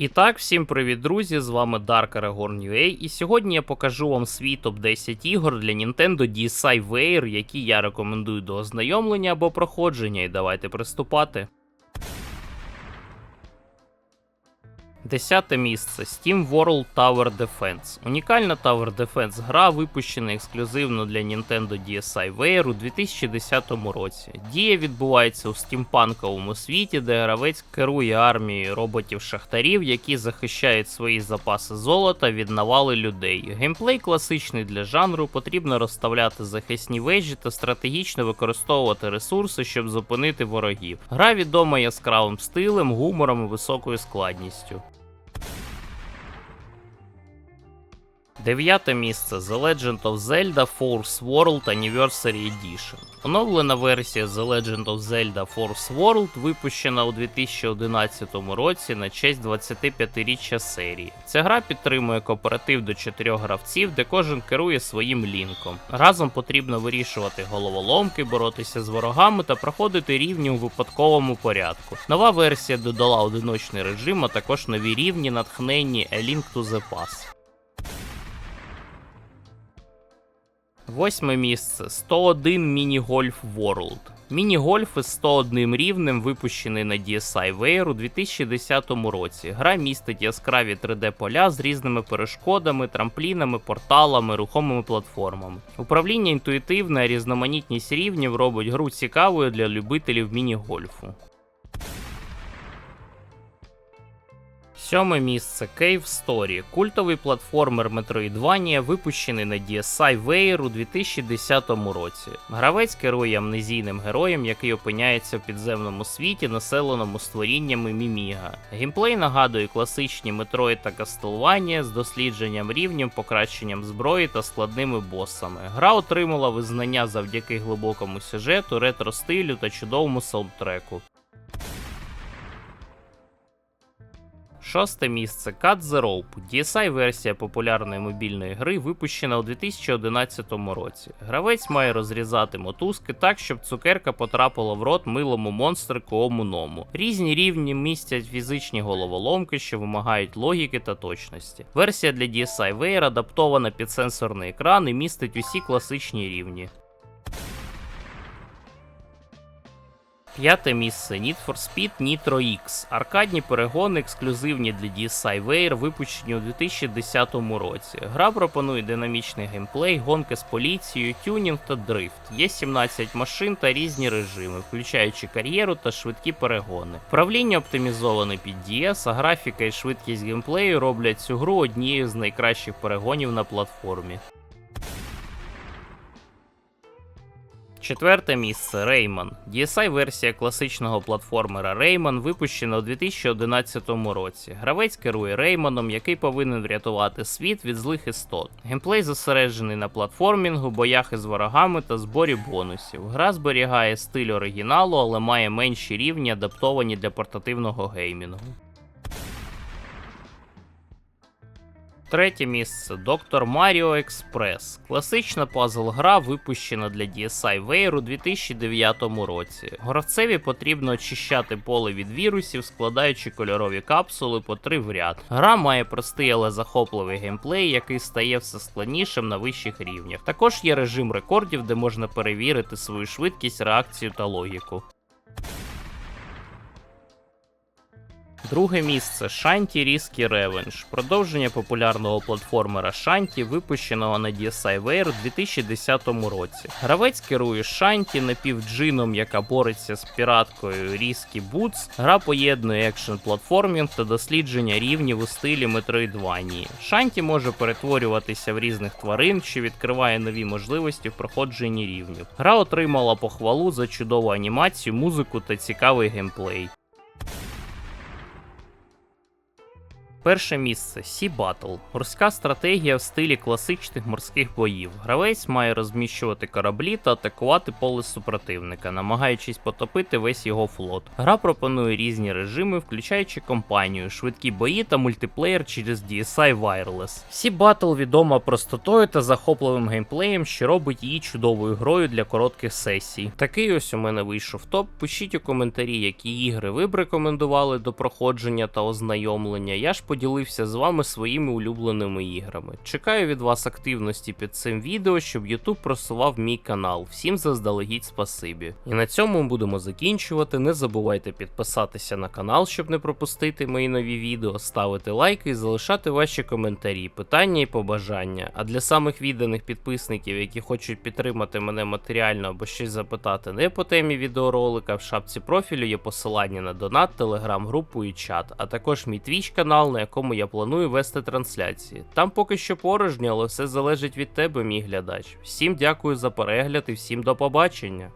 І так, всім привіт, друзі! З вами Dark Aragorn UA, і сьогодні я покажу вам свій топ-10 ігор для Nintendo DSi які я рекомендую до ознайомлення або проходження, і давайте приступати. Десяте місце Steam World Tower Defense. Унікальна Tower Defense гра, випущена ексклюзивно для Nintendo DSi Wear у 2010 році. Дія відбувається у стімпанковому світі, де гравець керує армією роботів-шахтарів, які захищають свої запаси золота від навали людей. Геймплей класичний для жанру, потрібно розставляти захисні вежі та стратегічно використовувати ресурси, щоб зупинити ворогів. Гра відома яскравим стилем, гумором і високою складністю. Дев'яте місце The Legend of Zelda Force World Anniversary Edition. Оновлена версія The Legend of Zelda Force World випущена у 2011 році на честь 25-річчя серії. Ця гра підтримує кооператив до чотирьох гравців, де кожен керує своїм лінком. Разом потрібно вирішувати головоломки, боротися з ворогами та проходити рівні у випадковому порядку. Нова версія додала одиночний режим, а також нові рівні, натхненні A Link to the Past. Восьме місце 101 Міні-Гольф World. Міні-гольф із 101 рівнем випущений на DSi Wear у 2010 році. Гра містить яскраві 3D-поля з різними перешкодами, трамплінами, порталами, рухомими платформами. Управління інтуїтивне, різноманітність рівнів робить гру цікавою для любителів міні-гольфу. Сьоме місце Cave Story, культовий платформер Metroidvania, випущений на DSi Wear у 2010 році. Гравець керує амнезійним героєм, який опиняється в підземному світі, населеному створіннями Міміга. Геймплей нагадує класичні Metroid та Castlevania з дослідженням рівнів, покращенням зброї та складними босами. Гра отримала визнання завдяки глибокому сюжету, ретро стилю та чудовому саундтреку. Шосте місце Cut the Rope. DSi версія популярної мобільної гри випущена у 2011 році. Гравець має розрізати мотузки так, щоб цукерка потрапила в рот милому монстрику омуному. Різні рівні містять фізичні головоломки, що вимагають логіки та точності. Версія для DSi Wear адаптована під сенсорний екран і містить усі класичні рівні. П'яте місце Need for Speed Nitro X. Аркадні перегони, ексклюзивні для DSi Wear, випущені у 2010 році. Гра пропонує динамічний геймплей, гонки з поліцією, тюнінг та дрифт. Є 17 машин та різні режими, включаючи кар'єру та швидкі перегони. Управління оптимізоване під DS, а графіка і швидкість геймплею роблять цю гру однією з найкращих перегонів на платформі. Четверте місце Rayman. DSi версія класичного платформера Rayman випущена у 2011 році. Гравець керує Рейманом, який повинен врятувати світ від злих істот. Геймплей зосереджений на платформінгу, боях із ворогами та зборі бонусів. Гра зберігає стиль оригіналу, але має менші рівні, адаптовані для портативного геймінгу. Третє місце Доктор Маріо Експрес. Класична пазл-гра, випущена для DSi Wear у 2009 році. Гравцеві потрібно очищати поле від вірусів, складаючи кольорові капсули по три в ряд. Гра має простий, але захопливий геймплей, який стає все складнішим на вищих рівнях. Також є режим рекордів, де можна перевірити свою швидкість, реакцію та логіку. Друге місце Shanty Risky Revenge. Продовження популярного платформера Shanty, випущеного на DSi у 2010 році. Гравець керує Shanty напівджином, яка бореться з піраткою Risky Boots. Гра поєднує екшен платформінг та дослідження рівнів у стилі Metroidvania. Shanty може перетворюватися в різних тварин, що відкриває нові можливості в проходженні рівнів. Гра отримала похвалу за чудову анімацію, музику та цікавий геймплей. Перше місце Sea Battle. Морська стратегія в стилі класичних морських боїв. Гравець має розміщувати кораблі та атакувати поле супротивника, намагаючись потопити весь його флот. Гра пропонує різні режими, включаючи компанію, швидкі бої та мультиплеєр через DSi Wireless. Sea Battle відома простотою та захопливим геймплеєм, що робить її чудовою грою для коротких сесій. Такий ось у мене вийшов топ. Пишіть у коментарі, які ігри ви б рекомендували до проходження та ознайомлення. Я ж поділився з вами своїми улюбленими іграми. Чекаю від вас активності під цим відео, щоб YouTube просував мій канал. Всім заздалегідь спасибі. І на цьому ми будемо закінчувати. Не забувайте підписатися на канал, щоб не пропустити мої нові відео, ставити лайки і залишати ваші коментарі, питання і побажання. А для самих відданих підписників, які хочуть підтримати мене матеріально або щось запитати не по темі відеоролика, в шапці профілю є посилання на донат, телеграм-групу і чат, а також мій твіч канал, якому я планую вести трансляції. Там поки що порожньо, але все залежить від тебе, мій глядач. Всім дякую за перегляд і всім до побачення.